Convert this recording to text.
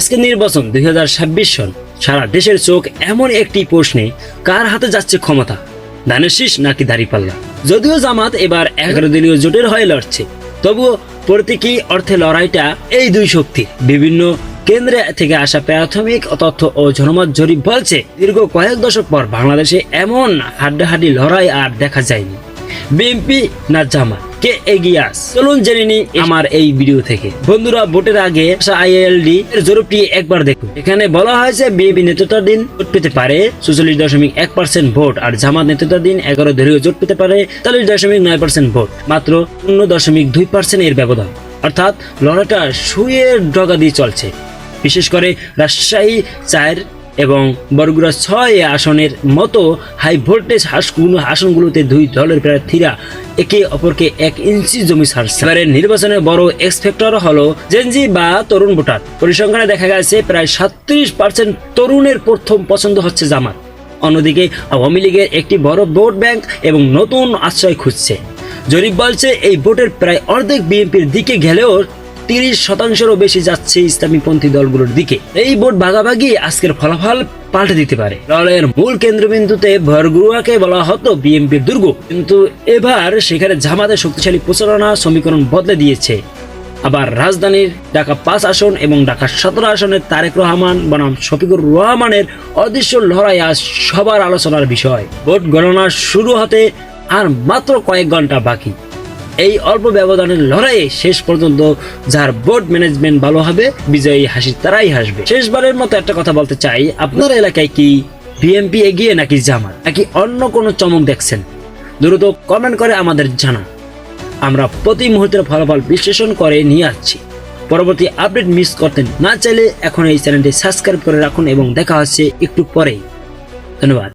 আজকে নির্বাচন দুই হাজার ছাব্বিশ সন। সারা দেশের চোখ এমন একটি প্রশ্নে, কার হাতে যাচ্ছে ক্ষমতা? ধানের শীষ নাকি দাঁড়িপাল্লা? যদিও জামাত এবার এগারো দলীয় জোটের হয়ে লড়ছে, তবুও প্রতীকী অর্থে লড়াইটা এই দুই শক্তি বিভিন্ন কেন্দ্রে থেকে আসা প্রাথমিক তথ্য ও জনমত জরিপ বলছে, দীর্ঘ কয়েক দশক পর বাংলাদেশে এমন হাড্ডাহাড্ডি লড়াই আর দেখা যায়নি। বিএনপি না জামাত? কে এগিয়ে আস? চলুন জেনে নি আমার এই ভিডিও থেকে। বন্ধুরা, ভোটের আগে আইএলডি এর জরিপটি একবার দেখুন। এখানে বলা হয়েছে, বিএনপি নেতৃত্বাধীন ভোট পেতে পারে চুচল্লিশ দশমিক এক পার্সেন্ট ভোট আর জামাত নেতৃত্বাধীন এগারো দলীয় জোট পেতে পারে চল্লিশ দশমিক নয় পার্সেন্ট ভোট, মাত্র শূন্য দশমিক দুই পার্সেন্ট এর ব্যবধান। অর্থাৎ লড়াটা শুয়ের ডগা দিয়ে চলছে। বিশেষ করে রাজশাহী চার এবং বরগুড়া ছয় আসনের মতো হাই ভোল্টেজ হাসগুলো আসনগুলোতে দুই দলের প্রার্থীরা একে অপরকে এক ইঞ্চি জমি ছাড়ছে। এবারের নির্বাচনে বড় এক্সপেক্টর হলো জেনজি বা তরুণ ভোটার। পরিসংখ্যানে দেখা গেছে প্রায় সাতত্রিশ পার্সেন্ট তরুণের প্রথম পছন্দ হচ্ছে জামাত। অন্যদিকে আওয়ামী লীগের একটি বড় ভোট ব্যাংক এবং নতুন আশ্রয় খুঁজছে। জরিপ বলছে এই ভোটের প্রায় অর্ধেক বিএনপির দিকে গেলেও তিরিশ শতাংশেরও বেশি যাচ্ছে ইসলামীপন্থী দলগুলোর দিকে। এই ভোট ভাগাভাগি আজকের ফলাফল পাল্টে দিতে পারে। লড়াইয়ের মূল কেন্দ্রবিন্দুতে ভরগুয়াকে বলা হতো বিএনপির দুর্গ। কিন্তু এবার সেখানে জামাতের শক্তিশালী প্রচারণা সমীকরণ বদলে দিয়েছে। আবার রাজধানীর ঢাকা পাঁচ আসন এবং ঢাকা সতেরো আসনের তারেক রহমান, বনাম শফিকুর রহমানের অদৃশ্য লড়াই আজ সবার আলোচনার বিষয়। ভোট গণনা শুরু হতে আর মাত্র কয়েক ঘণ্টা বাকি। এই অল্প ব্যবধানের লড়াইয়ে শেষ পর্যন্ত যার বোর্ড ম্যানেজমেন্ট ভালো হবে, বিজয়ী হাসি তারাই হাসবে। শেষবারের মতো একটা কথা বলতে চাই, আপনার এলাকায় কি বিএনপি এগিয়ে নাকি জামাত, নাকি অন্য কোনো চমক দেখছেন? দ্রুত কমেন্ট করে আমাদের জানা আমরা প্রতি মুহূর্তের ফলাফল বিশ্লেষণ করে নিয়ে আসছি। পরবর্তী আপডেট মিস করতে না চাইলে এখন এই চ্যানেলটি সাবস্ক্রাইব করে রাখুন এবং দেখা হচ্ছে একটু পরেই। ধন্যবাদ।